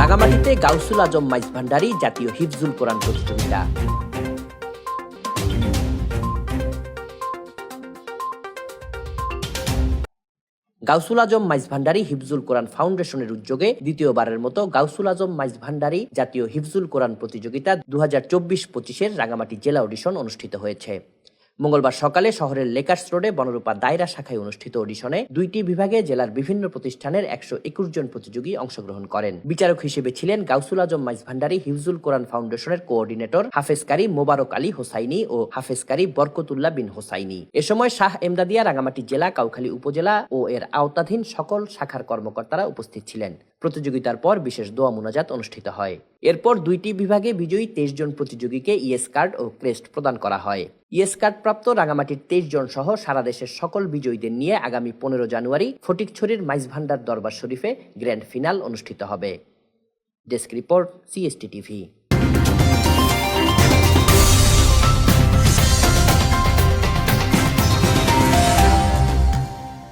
রাঙামাটিতে গাউসুল আজম মাইজ ভান্ডারী জাতীয় হিফজুল কোরআন প্রতিযোগিতা। গাউসুল আজম মাইজ ভান্ডারী হিফজুল কোরআন ফাউন্ডেশনের উদ্যোগে দ্বিতীয়বারের মতো গাউসুল আজম মাইজ ভান্ডারী জাতীয় হিফজুল কোরআন প্রতিযোগিতা দু হাজার চব্বিশ পঁচিশের রাঙামাটি জেলা অডিশন অনুষ্ঠিত হয়েছে। মঙ্গলবার সকালে শহরের লেকার্স রোডে বনরূপা দায়রা শাখায় অনুষ্ঠিত অডিশনে দুইটি বিভাগে জেলার বিভিন্ন প্রতিষ্ঠানের একশো একুশ জন প্রতিযোগী অংশগ্রহণ করেন। বিচারক হিসেবে ছিলেন গাউসুল আজম, মাইজ ভান্ডারী, হিফজুল কোরআন ফাউন্ডেশনের কোঅর্ডিনেটর হাফেজকারী মোবারক আলী হোসাইনি ও হাফেজকারী বরকতুল্লাহ বিন হোসাইনি। এ সময় শাহ এমদাদিয়া, রাঙামাটি জেলা, কাউখালী উপজেলা ও এর আওতাধীন সকল শাখার কর্মকর্তারা উপস্থিত ছিলেন। প্রতিযোগিতার পর বিশেষ দোয়া মোনাজাত অনুষ্ঠিত হয়। এরপর দুইটি বিভাগে বিজয়ী তেইশ জন প্রতিযোগীকে ইএস কার্ড ও ক্রেস্ট প্রদান করা হয়। ইএস কার্ড প্রাপ্ত রাঙামাটির তেইশ জন সহ সারা দেশের সকল বিজয়ীদের নিয়ে আগামী পনেরো জানুয়ারি ফটিকছড়ির মাইজভান্ডার দরবার শরীফে গ্র্যান্ড ফিনাল অনুষ্ঠিত হবে। Desk report, CST TV.